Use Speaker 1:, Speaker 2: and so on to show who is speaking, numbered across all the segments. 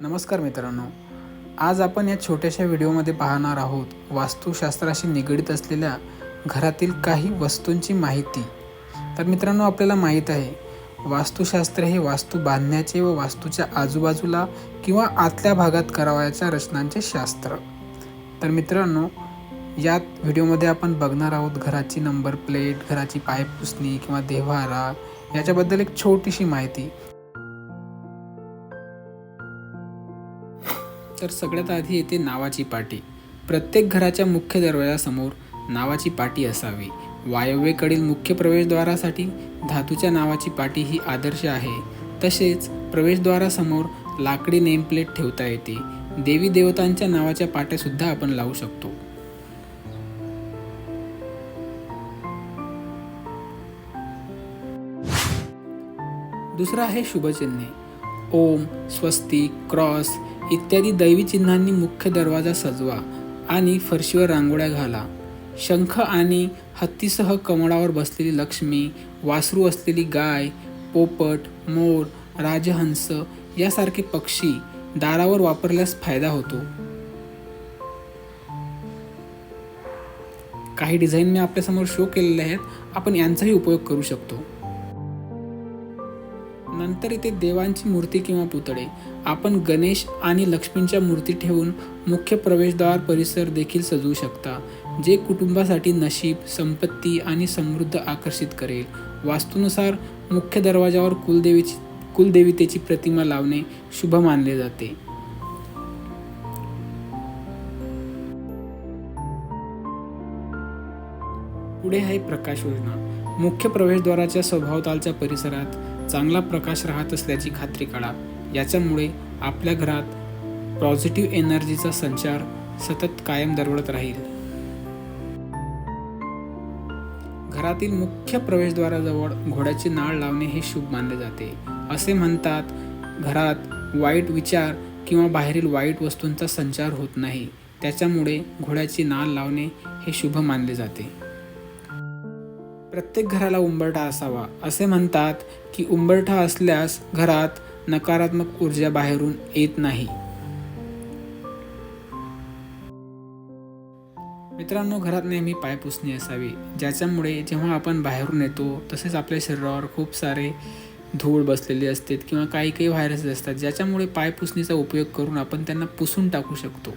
Speaker 1: नमस्कार मित्रांनो. आज आपण या छोट्याशा व्हिडिओमध्ये पाहणार आहोत वास्तुशास्त्राशी निगडीत असलेल्या घरातील काही वस्तूंची माहिती. तर मित्रांनो आपल्याला माहीत आहे वास्तुशास्त्र हे वास्तू बांधण्याचे व वास्तूच्या आजूबाजूला किंवा आतल्या भागात करावयाच्या रचनांचे शास्त्र. तर मित्रांनो यात व्हिडिओमध्ये आपण बघणार आहोत घराची नंबर प्लेट घराची पायपुसणी किंवा देव्हारा याच्याबद्दल एक छोटीशी माहिती. तर सगळ्यात आधी येते नावाची पाटी. प्रत्येक घराच्या मुख्य दरवाजासमोर नावाची पाटी असावी. वायव्येकडील मुख्य प्रवेशद्वारासाठी धातूच्या नावाची पाटी ही आदर्श आहे. तसेच प्रवेशद्वारासमोर लाकडी नेमप्लेट ठेवता येते. देवी देवतांच्या नावाच्या पाट्यासुद्धा आपण लावू शकतो. दुसरं आहे शुभचिन्हे. ओम स्वस्तिक क्रॉस इत्यादी दैवी चिन्हांनी मुख्य दरवाजा सजवा आणि फरशीवर रांगोळ्या घाला. शंख आणि हत्तीसह कमळावर बसलेली लक्ष्मी वासरू असलेली गाय पोपट मोर राजहंस यासारखे पक्षी दारावर वापरल्यास फायदा होतो. काही डिझाईन मी आपल्यासमोर शो केलेले आहेत. आपण यांचाही उपयोग करू शकतो. नंतर इथे देवांची मूर्ती किंवा पुतळे आपण गणेश आणि लक्ष्मींच्या मूर्ती ठेवून मुख्य प्रवेशद्वार परिसर देखील सजवू शकता जे कुटुंबासाठी नशीब संपत्ती आणि समृद्ध आकर्षित करेल. वास्तूनुसार मुख्य दरवाजावर कुलदेवीची कुलदेवतेची प्रतिमा लावणे शुभ मानले जाते. पुढे आहे प्रकाश योजना. मुख्य प्रवेशद्वाराच्या स्वभावतालच्या परिसरात चांगला प्रकाश राहत असल्याची खात्री करा याच्यामुळे आपल्या घरात पॉझिटिव्ह एनर्जीचा संचार सतत कायम दरवळत राहील. घरातील मुख्य प्रवेशद्वाराजवळ घोड्याची नाळ लावणे हे शुभ मानले जाते. असे म्हणतात घरात वाईट विचार किंवा बाहेरील वाईट वस्तूंचा संचार होत नाही. त्याच्यामुळे घोड्याची नाळ लावणे हे शुभ मानले जाते. प्रत्येक घराला उंबरठा असावा असे म्हणतात की उंबरठा असल्यास घरात नकारात्मक ऊर्जा बाहेरून येत नाही. मित्रांनो घरात नेहमी पायपुसणी असावी ज्याच्यामुळे जेव्हा आपण बाहेरून येतो तसेच आपल्या शरीरावर खूप सारे धूळ बसलेली असते किंवा काही काही व्हायरसेस असतात ज्याच्यामुळे पायपुसणीचा उपयोग करून आपण त्यांना पुसून टाकू शकतो.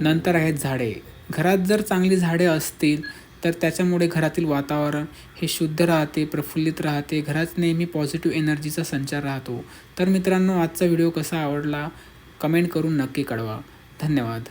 Speaker 1: नंतर आहेत झाडे. घरात जर चांगली झाडे असतील तर त्याच्यामुळे घरातील वातावरण हे शुद्ध राहते प्रफुल्लित राहते. घरात नेहमी पॉझिटिव्ह एनर्जीचा संचार राहतो. तर मित्रांनो आजचा व्हिडिओ कसा आवडला? कमेंट करून नक्की कळवा. धन्यवाद.